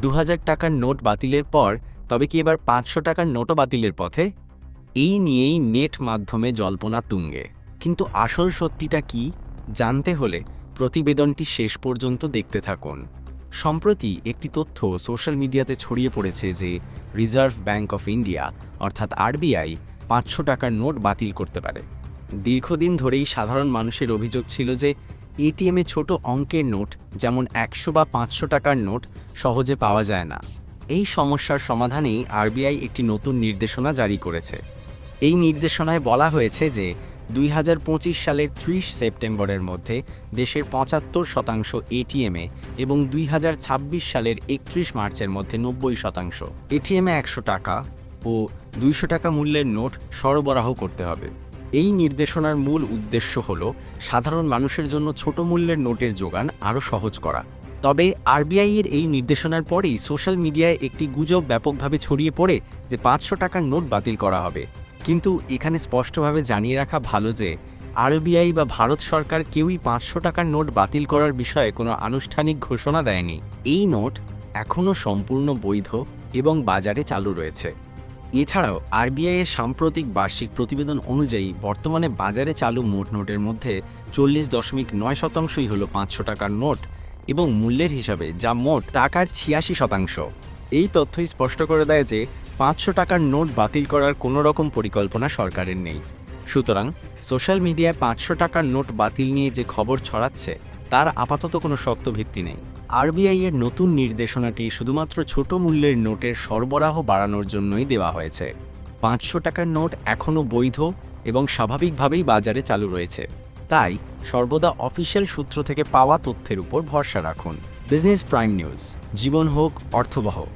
দু হাজার টাকার নোট বাতিলের পর, তবে কি এবার পাঁচশো টাকার নোটও বাতিলের পথে? এই নিয়েই নেট মাধ্যমে জল্পনা তুঙ্গে। কিন্তু আসল সত্যিটা কি? জানতে হলে প্রতিবেদনটি শেষ পর্যন্ত দেখতে থাকুন। সম্প্রতি একটি তথ্য সোশ্যাল মিডিয়াতে ছড়িয়ে পড়েছে যে, রিজার্ভ ব্যাংক অফ ইন্ডিয়া, অর্থাৎ আরবিআই, পাঁচশো টাকার নোট বাতিল করতে পারে। দীর্ঘদিন ধরেই সাধারণ মানুষের অভিযোগ ছিল যে এটিএমে ছোট অঙ্কের নোট, যেমন একশো বা পাঁচশো টাকার নোট, সহজে পাওয়া যায় না। এই সমস্যার সমাধানেই আরবিআই একটি নতুন নির্দেশনা জারি করেছে। এই নির্দেশনায় বলা হয়েছে যে, দুই হাজার পঁচিশ সালের ত্রিশ সেপ্টেম্বরের মধ্যে দেশের পঁচাত্তর শতাংশ এটিএমে এবং দুই হাজার ছাব্বিশ সালের একত্রিশ মার্চের মধ্যে নব্বই শতাংশ। এটিএমে একশো টাকা ও দুইশো টাকা মূল্যের নোট সরবরাহ করতে হবে। এই নির্দেশনার মূল উদ্দেশ্য হল সাধারণ মানুষের জন্য ছোট মূল্যের নোটের যোগান আরও সহজ করা। তবে আরবিআই এর এই নির্দেশনার পরেই সোশ্যাল মিডিয়ায় একটি গুজব ব্যাপকভাবে ছড়িয়ে পড়ে যে পাঁচশো টাকার নোট বাতিল করা হবে। কিন্তু এখানে স্পষ্টভাবে জানিয়ে রাখা ভালো যে আরবিআই বা ভারত সরকার কেউই পাঁচশো টাকার নোট বাতিল করার বিষয়ে কোনো আনুষ্ঠানিক ঘোষণা দেয়নি। এই নোট এখনও সম্পূর্ণ বৈধ এবং বাজারে চালু রয়েছে। এছাড়াও আরবিআই এর সাম্প্রতিক বার্ষিক প্রতিবেদন অনুযায়ী বর্তমানে বাজারে চালু মোট নোটের মধ্যে চল্লিশ দশমিক নয় শতাংশই হল পাঁচশো টাকার নোট এবং মূল্যের হিসাবে যা মোট টাকার ছিয়াশি শতাংশ। এই তথ্যই স্পষ্ট করে দেয় যে পাঁচশো টাকার নোট বাতিল করার কোনো রকম পরিকল্পনা সরকারের নেই। সুতরাং সোশ্যাল মিডিয়ায় পাঁচশো টাকার নোট বাতিল নিয়ে যে খবর ছড়াচ্ছে, তার আপাতত কোনো শক্ত ভিত্তি নেই। আরবিআই এর নতুন নির্দেশনাটি শুধুমাত্র ছোট মূল্যের নোটের সরবরাহ বাড়ানোর জন্যই দেওয়া হয়েছে। পাঁচশো টাকার নোট এখনও বৈধ এবং স্বাভাবিকভাবেই বাজারে চালু রয়েছে। তাই সর্বদা অফিসিয়াল সূত্র থেকে পাওয়া তথ্যের উপর ভরসা রাখুন। Business prime news. জীবন হোক, অর্থবহ।